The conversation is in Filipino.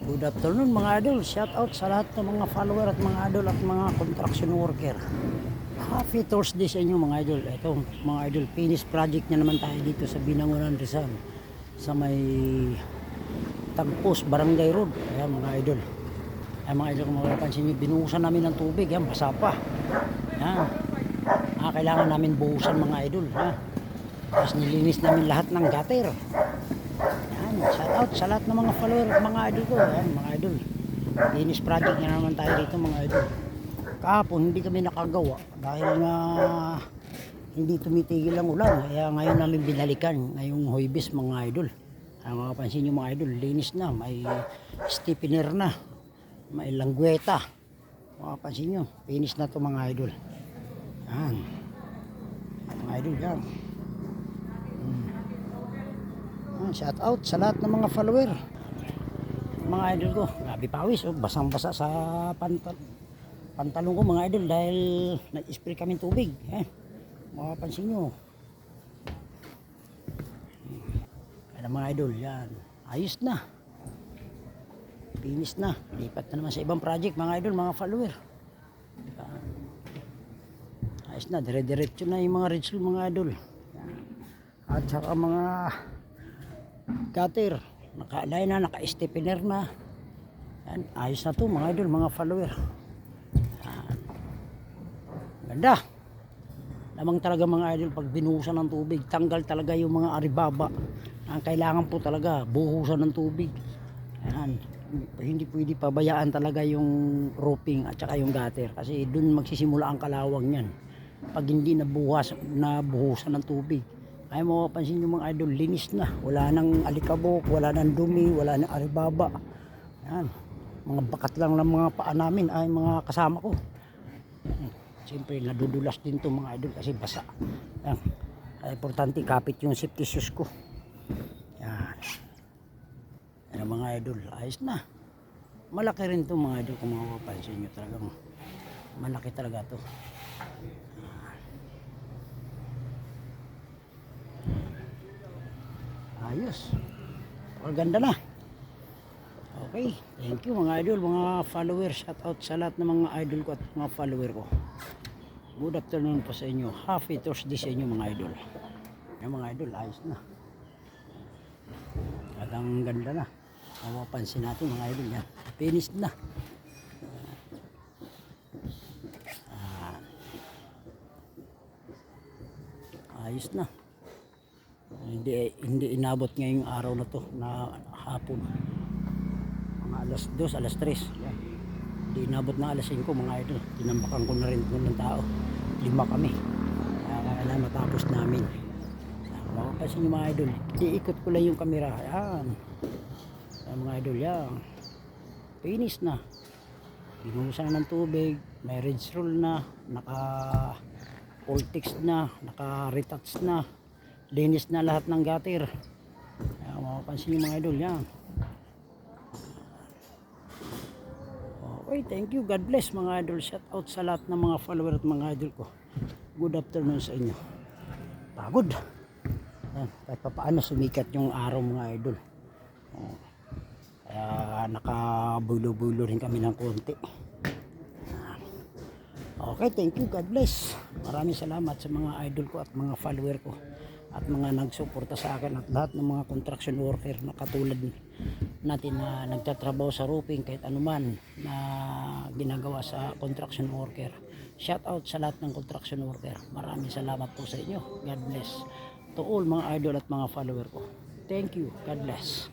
Good afternoon mga idol. Shout out sa lahat ng mga follower at mga idol at mga construction worker. Happy Thursday sa inyo mga idol. Ito mga idol, finish project na naman tayo dito sa Binangonan Rizal. Sa may Tagpos, Barangay Road. Ayan mga idol. Ayan mga idol, kung makapansin nyo, binuhusan namin ng tubig. Ayan, basa pa. Ayan. Ah, kailangan namin buhusan mga idol. Ha? Tapos nilinis namin lahat ng gutter. Shout out sa lahat ng mga follower mga idol ko. Yan, mga idol. Finish project na naman tayo dito mga idol. Kahapon hindi kami nakagawa dahil nga hindi tumitigil ang ulan. Kaya ngayon namin binalikan ngayong Hoybes mga idol. Ang mga pansin nyo mga idol, linis na. May stiffener na. May langweta. Mga pansin nyo, finish na to mga idol. Yan. Mga idol yan. Shout out sa lahat ng mga follower. Mga idol ko, grabe pawis, oh, basang-basa sa pantal pantalon ko mga idol dahil nag-spray kami tubig. Eh, makapansin nyo. Kaya mga idol, yan. Ayos na. Finish na. Lipat na naman sa ibang project mga idol, mga follower. Yan. Ayos na, dire-diretso na yung mga rich mga idol. At saka mga gutter nakaalay na naka-steppener na. Yan, ayos na to mga idol mga follower. Yan. ganda. Lamang talaga mga idol pag binuhusan ng tubig tanggal talaga yung mga aribaba ang kailangan po talaga buhusan ng tubig. Yan. Hindi pwede pabayaan talaga yung roofing at saka yung gutter kasi dun magsisimula ang kalawang yan. Pag hindi nabuhas nabuhusan ng tubig ay mo pansin yung mga idol linis na. Wala nang alikabok wala nang dumi wala nang aribaba yan. Mga bakat lang ng mga paa namin ay mga kasama ko. Hmm. siyempre nadudulas din to mga idol kasi basa. Yan. Ay importante kapit yung safety shoes ko. Yan. Yan mga idol ayos na. Malaki rin to mga idol kung mapapansin nyo talagang malaki talaga to Ayos. Paganda na. Okay. Thank you mga idol, mga followers. Shout out sa lahat ng mga idol ko at mga follower ko. Good afternoon po sa inyo. Happy Thursday sa inyo mga idol. Yung mga idol, ayos na. At ang ganda na. Mapapansin natin mga idol yan. Finished na. Ah. ayos na hindi hindi inabot ngayong araw na to na hapon. Mga alas 2, alas 3 yan. hindi inabot na alas 5 mga idol. Tinambakan ko na rin ng tao. Lima kami. Kaya kailangan matapos namin. Makapasin yung mga idol iikot ko lang yung kamera yan. Yan mga idol yan. Finish na. Binuhusan na ng tubig may rinse roll na naka Voltex na, naka-retouch na, linis na lahat ng gutter. Kaya mapapansin yung mga idol yan. Okay, thank you. God bless mga idol. Shout out sa lahat ng mga follower at mga idol ko. Good afternoon sa inyo. Pagod. Yan, kahit pa paano sumikat yung araw mga idol. Oh. Kaya nakabulo-bulo rin kami ng konti. Okay, thank you. God bless. Maraming salamat sa mga idol ko at mga follower ko at mga nagsuporta sa akin at lahat ng mga construction worker na katulad natin na nagtatrabaho sa roofing kahit anuman na ginagawa sa construction worker. Shout out sa lahat ng construction worker. Maraming salamat po sa inyo. God bless. To all mga idol at mga follower ko. Thank you. God bless.